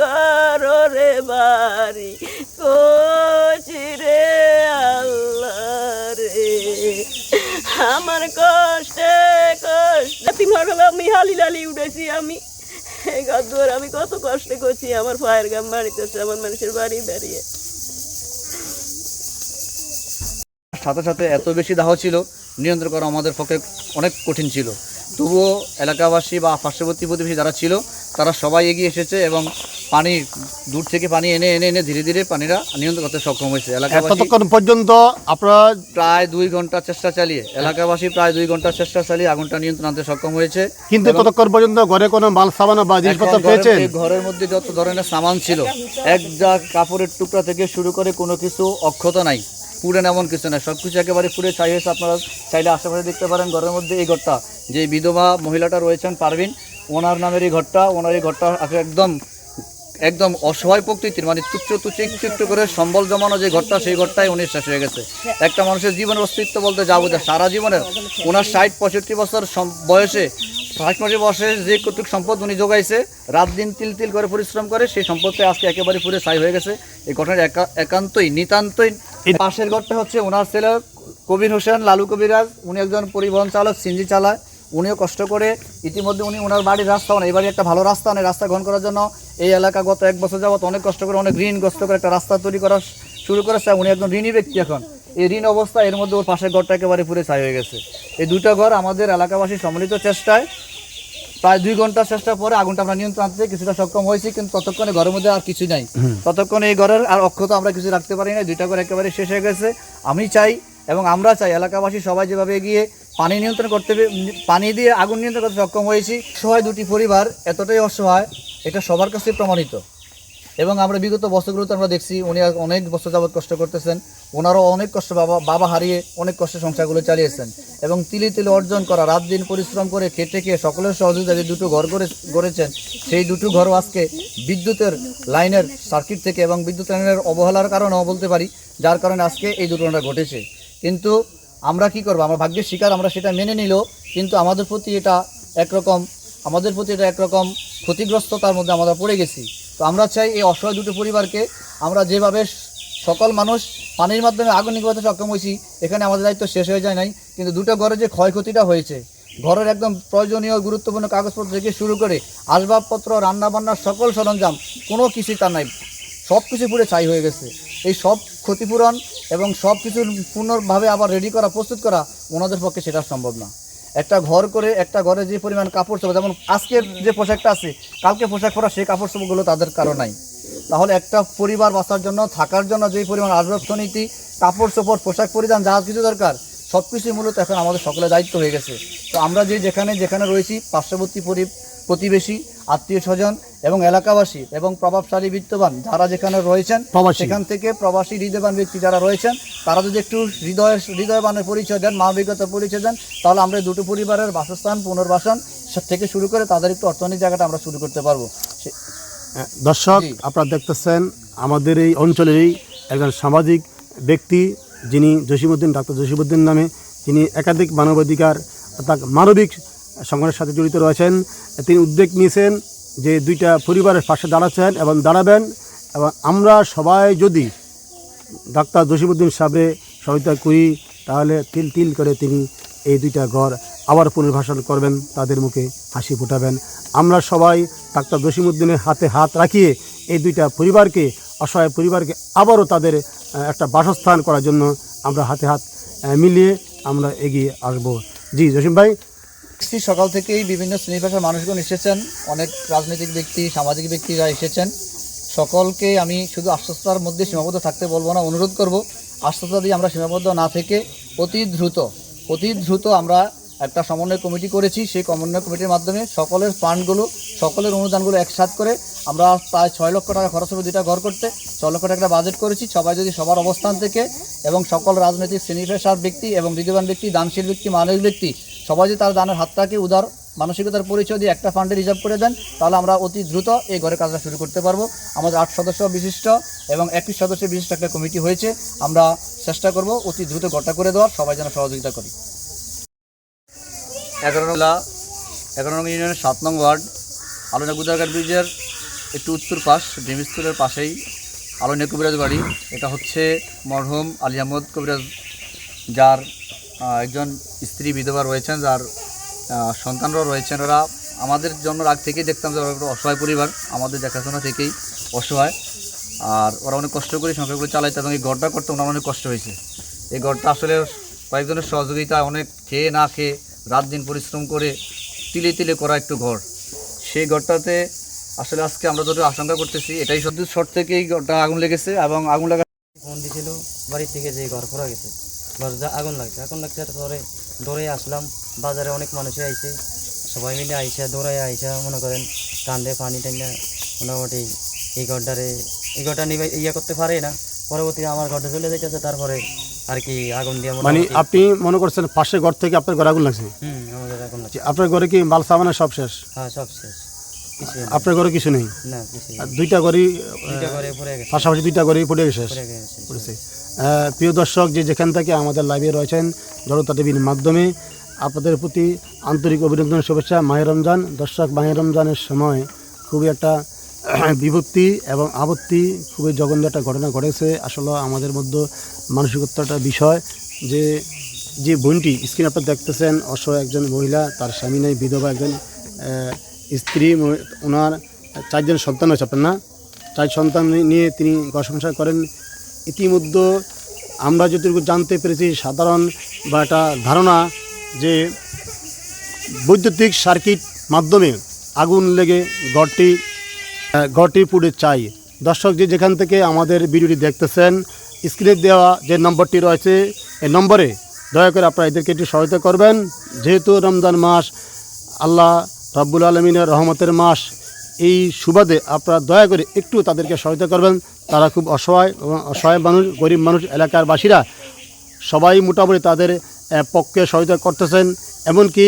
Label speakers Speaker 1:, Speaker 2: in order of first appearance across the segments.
Speaker 1: গরে বাড়ি, কচি রে আল্লাহ রে। আমার কষ্টে কষ্ট, তিন আমি হালি লালি উঠেছি আমি। এই গদ্দর আমি কত কষ্ট করছি, আমার পায়ের গাম বাড়িতেছে আমার মানুষের বাড়ি দাঁড়িয়ে
Speaker 2: সাথে সাথে এত বেশি দাহ ছিল, নিয়ন্ত্রণ করা আমাদের পক্ষে অনেক কঠিন ছিল। তবুও এলাকাবাসী বা পার্শ্ববর্তী প্রতিবেশী যারা ছিল, তারা সবাই এগিয়ে এসেছে এবং পানি দূর থেকে পানি এনে এনে এনে ধীরে ধীরে পানিরা নিয়ন্ত্রণ করতে সক্ষম হয়েছে। এলাকাবাসী
Speaker 3: পর্যন্ত আপনারা
Speaker 2: প্রায় দুই ঘণ্টা চেষ্টা চালিয়ে এলাকাবাসী প্রায় দুই ঘণ্টা চেষ্টা চালিয়ে আগুনটা নিয়ন্ত্রণ আনতে সক্ষম হয়েছে।
Speaker 3: কিন্তু ততক্ষণ পর্যন্ত ঘরে কোনো মাল সাবানো বা জিনিসপত্র পেয়েছেন?
Speaker 2: ঘরের- মধ্যে যত ধরনের সামান ছিল এক যা কাপড়ের টুকরা থেকে শুরু করে কোনো কিছু অক্ষত নাই পুড়েন এমন কিছু নাই। সব কিছু একেবারে পুড়ে ছাই হয়েছে। আপনারা চাইলে আশেপাশে দেখতে পারেন ঘরের মধ্যে এই ঘরটা। যে বিধবা মহিলাটা রয়েছেন পারভিন ওনার নামের এই ঘরটা ওনার এই ঘরটা একদম একদম অসহায় প্রকৃতির মানে তুচ্ছ তুচ্ছ একটু একটু করে সম্বল জমানো যে ঘরটা, সেই ঘরটাই উনি শেষ হয়ে গেছে। একটা মানুষের জীবনের অস্তিত্ব বলতে যাব যে সারা জীবনে ওনার ষাট, পঁয়ষট্টি বছর বয়সে, ষাট মাসে বয়সে যে কতটুক সম্পদ উনি যোগাইছে রাত দিন তিল তিল করে পরিশ্রম করে, সেই সম্পদটা আজকে একেবারে পুরো ছাই হয়ে গেছে। এই ঘটনার একা- একান্তই, নিতান্তই। পাশের ঘরটা হচ্ছে ওনার ছেলে কবির হোসেন, লালু কবিরাজ। উনি একজন পরিবহন চালক সিনজি চালায়। উনিও কষ্ট করে ইতিমধ্যে উনি ওনার বাড়ির রাস্তা মানে এই বাড়ি একটা ভালো রাস্তা নেই রাস্তা গ্রহণ করার জন্য এই এলাকা গত এক বছর যাবত অনেক কষ্ট করে অনেক ঋণগ্রস্ত করে একটা রাস্তা তৈরি করা শুরু করেছে উনি একজন ঋণী ব্যক্তি এখন। এই ঋণ অবস্থা এর মধ্যে ওর পাশের ঘরটা একেবারে পুরো ছাই হয়ে গেছে। এই দুটো ঘর আমাদের এলাকাবাসী সম্মিলিত চেষ্টায়। প্রায় দুই ঘণ্টা চেষ্টা পরে আগুনটা আমরা নিয়ন্ত্রণ আনতে কিছুটা সক্ষম হয়েছি কিন্তু ততক্ষণে ঘরের মধ্যে আর কিছু নাই। ততক্ষণে এই ঘরের আর অক্ষত আমরা কিছু রাখতে পারি না দুইটা ঘর একেবারে শেষ হয়ে গেছে। আমি চাই এবং আমরা চাই এলাকাবাসী সবাই যেভাবে এগিয়ে পানি নিয়ন্ত্রণ করতে পানি দিয়ে আগুন নিয়ন্ত্রণ করতে সক্ষম হয়েছি। অসহায় দুটি পরিবার এতটাই অসহায়, এটা সবার কাছে প্রমাণিত। এবং আমরা বিগত বছরগুলোতে আমরা দেখছি, উনি অনেক বছর যাবৎ কষ্ট করতেছেন, ওনারও অনেক কষ্ট বাবা বাবা হারিয়ে অনেক কষ্টে সংসারগুলো চালিয়েছেন। এবং তিলে তিলে অর্জন করা, রাত দিন পরিশ্রম করে খেটে খেয়ে সকলের সহযোগিতা যে দুটো ঘর করে গড়েছেন, সেই দুটো ঘরও আজকে বিদ্যুতের লাইনের সার্কিট থেকে এবং বিদ্যুৎ লাইনের অবহেলার কারণেও বলতে পারি, যার কারণে আজকে এই দুর্ঘটনা ঘটেছে। কিন্তু আমরা কি করব? আমরা ভাগ্যের শিকার আমরা সেটা মেনে নিল, কিন্তু আমাদের প্রতি এটা একরকম, আমাদের প্রতি এটা একরকম ক্ষতিগ্রস্ততার মধ্যে আমরা পড়ে গেছি। তো আমরা চাই এই অসহায় দুটো পরিবারকে আমরা যেভাবে সকল মানুষ পানির মাধ্যমে আগুন নিভাতে সক্ষম হয়েছি, এখানে আমাদের দায়িত্ব শেষ হয়ে যায় নাই, কিন্তু দুটো ঘরে যে ক্ষয়ক্ষতিটা হয়েছে, ঘরের একদম প্রয়োজনীয় গুরুত্বপূর্ণ কাগজপত্র থেকে শুরু করে আসবাবপত্র, রান্নাবান্নার সকল সরঞ্জাম, কোনো কিছুই তার নাই। সব কিছু পুরো ছাই হয়ে গেছে। এই সব ক্ষতিপূরণ এবং সব কিছু পুনর্ভাবে আবার রেডি করা, প্রস্তুত করা ওনাদের পক্ষে সেটা সম্ভব না। একটা ঘর করে, একটা ঘরে যে পরিমাণ কাপড় চোপড়, যেমন আজকের যে পোশাকটা আছে, কালকে পোশাক পরা সেই কাপড় চোপড়গুলো তাদের কারও নাই। তাহলে একটা পরিবার বাঁচার জন্য, থাকার জন্য যে পরিমাণ আর্থনীতি কাপড় চোপড়, পোশাক পরিধান, যা কিছু দরকার, সব কিছুই মূলত এখন আমাদের সকলের দায়িত্ব হয়ে গেছে। তো আমরা যে যেখানে যেখানে রয়েছি, পার্শ্ববর্তী পরি, প্রতিবেশী, আত্মীয় স্বজন এবং এলাকাবাসী এবং প্রভাবশালী বিত্তবান যারা যেখানে রয়েছেন
Speaker 3: প্রবাসী।
Speaker 2: সেখান থেকে প্রবাসী হৃদয়বান ব্যক্তি যারা রয়েছেন তারা যদি একটু হৃদয় হৃদয়বানের পরিচয় দেন মানবিকতার পরিচয় দেন তাহলে আমরা দুটো পরিবারের বাসস্থান পুনর্বাসন থেকে শুরু করে তাদের একটু অর্থনৈতিক জায়গাটা আমরা শুরু করতে পারব। সে-
Speaker 3: দর্শক আপনারা দেখতেছেন আমাদের এই অঞ্চলেরই একজন সামাজিক ব্যক্তি যিনি জসিমুদ্দিন ডাক্তার জসিমুদ্দিন নামে। তিনি একাধিক মানবাধিকার অর্থাৎ মানবিক সংগঠনের সাথে জড়িত রয়েছেন। তিনি উদ্যোগ নিয়েছেন যে দুইটা পরিবারের পাশে দাঁড়াচ্ছেন এবং দাঁড়াবেন, এবং আমরা সবাই যদি ডাক্তার জসিমুদ্দিন সাহেবে সহায়তা করি, তাহলে তিল তিল করে তিনি এই দুইটা ঘর আবার পুনর্বাসন করবেন, তাদের মুখে হাসি ফুটাবেন। আমরা সবাই ডাক্তার জসিমুদ্দিনের হাতে হাত রাখিয়ে এই দুইটা পরিবারকে, অসহায় পরিবারকে আবারও তাদের একটা বাসস্থান করার জন্য আমরা হাতে হাত মিলিয়ে আমরা এগিয়ে আসব। জি, জসিম ভাই
Speaker 2: দেখছি সকাল থেকেই বিভিন্ন শ্রেণি মানুষজন এসেছেন। অনেক রাজনৈতিক ব্যক্তি, সামাজিক ব্যক্তিরা এসেছেন। সকলকে আমি শুধু আশ্বস্তার মধ্যে সীমাবদ্ধ থাকতে বলব না, অনুরোধ করব, আশ্বস্তা দিয়ে আমরা সীমাবদ্ধ না থেকে অতি দ্রুত অতি দ্রুত আমরা একটা সমন্বয় কমিটি করেছি। সেই সমন্বয় কমিটির মাধ্যমে সকলের ফান্ডগুলো, সকলের অনুদানগুলো একসাথ করে আমরা প্রায় ছয় লক্ষ টাকা খরচ হবে দুইটা ঘর করতে ছয় লক্ষ টাকা বাজেট করেছি। সবাই যদি সবার অবস্থান থেকে এবং সকল রাজনৈতিক শ্রেণি ব্যক্তি এবং বিদ্যমান ব্যক্তি, দানশীল ব্যক্তি মানবিক ব্যক্তি সবাই যদি তার দানের হাতটাকে উদার মানসিকতার পরিচয় দিয়ে একটা ফান্ডে রিজার্ভ করে দেন, তাহলে আমরা অতি দ্রুত এই ঘরের কাজটা শুরু করতে পারব। আমাদের আট সদস্য বিশিষ্ট এবং একত্রিশ সদস্য বিশিষ্ট একটা কমিটি হয়েছে। আমরা চেষ্টা করব অতি দ্রুত ঘরটা করে দেওয়ার, সবাই যেন সহযোগিতা করি। এগারো নং এগারো নং ইউনিয়নের সাত নং ওয়ার্ড আলোচনা গুদারঘাট ব্রিজের একটু উত্তর পাশ স্কুলের পাশেই আলোনিয়া কবিরাজ বাড়ি। এটা হচ্ছে মরহুম আলী আহমদ কবিরাজ, যার একজন স্ত্রী বিধবা রয়েছেন, যার সন্তানরাও রয়েছেন। ওরা আমাদের জন্য আগ থেকেই দেখতাম যে ওরা অসহায় পরিবার, আমাদের দেখাশোনা থেকেই অসহায়। আর ওরা অনেক কষ্ট করে সংসারগুলো চালাইতে এবং এই ঘরটা করতে ওনার অনেক কষ্ট হয়েছে। এই ঘরটা আসলে কয়েকজনের সহযোগিতায় অনেক খেয়ে না খেয়ে রাত দিন পরিশ্রম করে তিলে তিলে করা একটু ঘর। সেই ঘরটাতে আসলে আজকে আমরা যত আশঙ্কা করতেছি, এটাই সত্যি। শর্ট থেকেই ঘরটা আগুন লেগেছে এবং আগুন লাগা
Speaker 4: ফোন দিছিল বাড়ি থেকে যে ঘর পড়া গেছে। ঘর যা আগুন লাগছে আগুন লাগছে পরে দৌড়ে আসলাম। বাজারে অনেক মানুষই আইছে। সবাই মিলে আইসা দৌড়াই আইসা মনে করেন কান্দে পানি টাইনা মোটামুটি এই ঘরটারে এই ঘরটা নিবে ইয়ে করতে পারে না। পরবর্তীতে আমার ঘরটা চলে যাইতেছে তারপরে আর কি আগুন দিয়ে
Speaker 3: মানে আপনি মনে করছেন পাশের ঘর থেকে আপনার ঘরে আগুন লাগছে?
Speaker 4: হুম আমাদের আগুন লাগছে।
Speaker 3: আপনার ঘরে কি মাল সামানের সব শেষ?
Speaker 4: হ্যাঁ সব শেষ।
Speaker 3: আপনার ঘরে কিছু নেই? দুইটা ঘরই পাশাপাশি দুইটা ঘরই পড়ে গেছে? পড়েছে। প্রিয় দর্শক যে যেখান থেকে আমাদের লাইভে রয়েছেন জনতা টিভির মাধ্যমে আপনাদের প্রতি আন্তরিক অভিনন্দন শুভেচ্ছা। মাহের রমজান দর্শক মাহের রমজানের সময় খুবই একটা বিপত্তি এবং আপত্তি খুবই জঘন্য একটা ঘটনা ঘটেছে। আসলে আমাদের মধ্যে মানসিকতাটা বিষয় যে যে বোনটি স্ক্রিন আপনার দেখতেছেন অসহায় একজন মহিলা তার স্বামী নেই বিধবা একজন স্ত্রী ওনার চারজন সন্তান হয়েছে আপনার না চার সন্তান নিয়ে তিনি ঘর সংসার করেন। ইতিমধ্যে আমরা যতটুকু জানতে পেরেছি, সাধারণ বা একটা ধারণা যে বৈদ্যুতিক সার্কিট মাধ্যমে আগুন লেগে ঘরটি ঘরটি পুড়ে চাই। দর্শক যে যেখান থেকে আমাদের ভিডিওটি দেখতেছেন, স্ক্রিনে দেওয়া যে নম্বরটি রয়েছে, এই নম্বরে দয়া করে আপনারা এদেরকে একটু সহায়তা করবেন। যেহেতু রমজান মাস, আল্লাহ রাব্বুল আলমিনের রহমতের মাস। এই সুবাদে আপনারা দয়া করে একটু তাদেরকে সহায়তা করবেন। তারা খুব অসহায় এবং অসহায় মানুষ গরিব মানুষ এলাকার বাসীরা সবাই মোটামুটি তাদের পক্ষে সহায়তা করতেছেন। এমনকি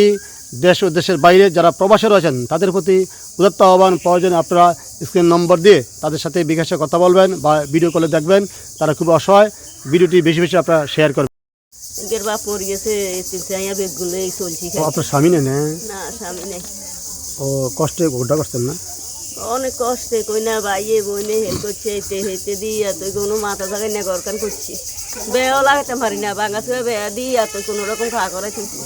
Speaker 3: দেশ ও দেশের বাইরে যারা প্রবাসে রয়েছেন তাদের প্রতি উদাত্ত আহ্বান প্রয়োজনে। আপনারা স্ক্রিন নম্বর দিয়ে তাদের সাথে বিকাশে কথা বলবেন বা ভিডিও কলে দেখবেন। তারা খুব অসহায়। ভিডিওটি বেশি বেশি আপনারা শেয়ার করবেন।
Speaker 1: বাপ মরে গেছে
Speaker 3: আপনার স্বামী হ্যাঁ?
Speaker 1: না স্বামী নেই।
Speaker 3: ও কষ্টে ঘোরটা করছেন না?
Speaker 1: অনেক কষ্টে কই না বাইয়ে বইনে হেল করছে হেঁটে হেঁটে দিয়া তুই কোনো মাথা জায়গায় না গরকান করছি। বেয়াও লাগাতে পারি না বাঙ্গা থেকে বেয়া দিয়া তুই কোনো রকম খা করে তুলছি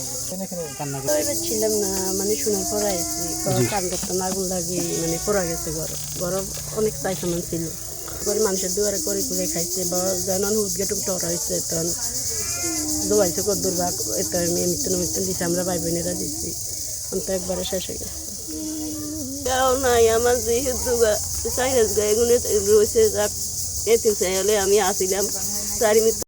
Speaker 1: ছিলাম না মানে শোনার পর আইছি কান করতাম আগুন লাগে মানে পড়া গেছে ঘর। ঘর অনেক চাই সামান ছিল। করে মানুষের দুয়ারে করে করে খাইছে বা যেমন হুদগে টুক টর হয়েছে তখন দোয়াইছে কদ্দুর বা এত মিতন মিতন দিছে আমরা ভাই বোনেরা দিচ্ছি আমি তো একবারে শেষ হয়ে গেছে। তাও নাই আমার যেহেতু সাইনাস গায়ে গুনে রয়েছে এতিম চাইলে আমি আসিলাম। চারি